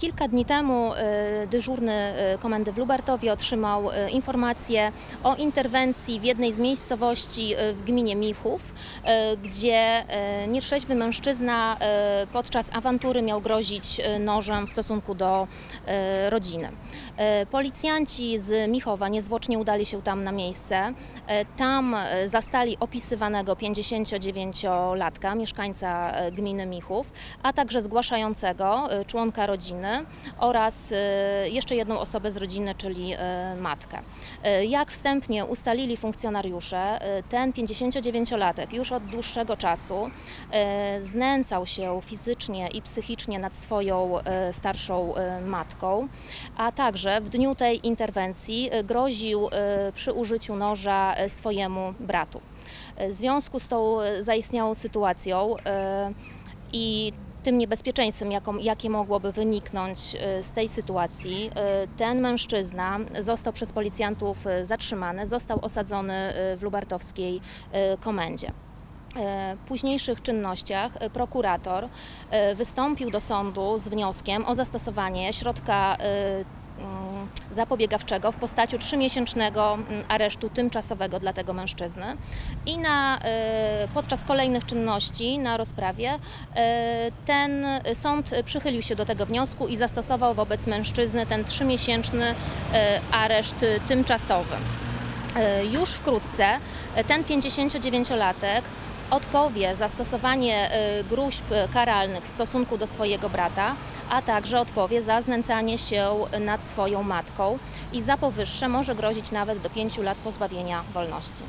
Kilka dni temu e, dyżurny e, komendy w Lubartowie otrzymał e, informację o interwencji w jednej z miejscowości w gminie Michów, gdzie nieszczęśliwy mężczyzna podczas awantury miał grozić nożem w stosunku do rodziny. Policjanci z Michowa niezwłocznie udali się tam na miejsce. Tam zastali opisywanego 59-latka, mieszkańca gminy Michów, a także zgłaszającego członka rodziny oraz e, jeszcze jedną osobę z rodziny, czyli e, matkę. E, Jak wstępnie ustalili funkcjonariusze, ten 59-latek już od dłuższego czasu znęcał się fizycznie i psychicznie nad swoją starszą matką, a także w dniu tej interwencji groził przy użyciu noża swojemu bratu. W związku z tą zaistniałą sytuacją i tym niebezpieczeństwem, jaką, jakie mogłoby wyniknąć e, z tej sytuacji, e, ten mężczyzna został przez policjantów e, zatrzymany, został osadzony w lubartowskiej komendzie. E, późniejszych czynnościach prokurator wystąpił do sądu z wnioskiem o zastosowanie środka mm, zapobiegawczego w postaci trzymiesięcznego mm, aresztu tymczasowego dla tego mężczyzny i na, e, podczas kolejnych czynności na rozprawie e, ten sąd przychylił się do tego wniosku i zastosował wobec mężczyzny ten trzymiesięczny e, areszt tymczasowy. E, Już wkrótce e, ten 59-latek odpowie za stosowanie e, gruźb karalnych w stosunku do swojego brata, a także odpowie za znęcanie się nad swoją matką i za powyższe może grozić nawet do 5 lat pozbawienia wolności.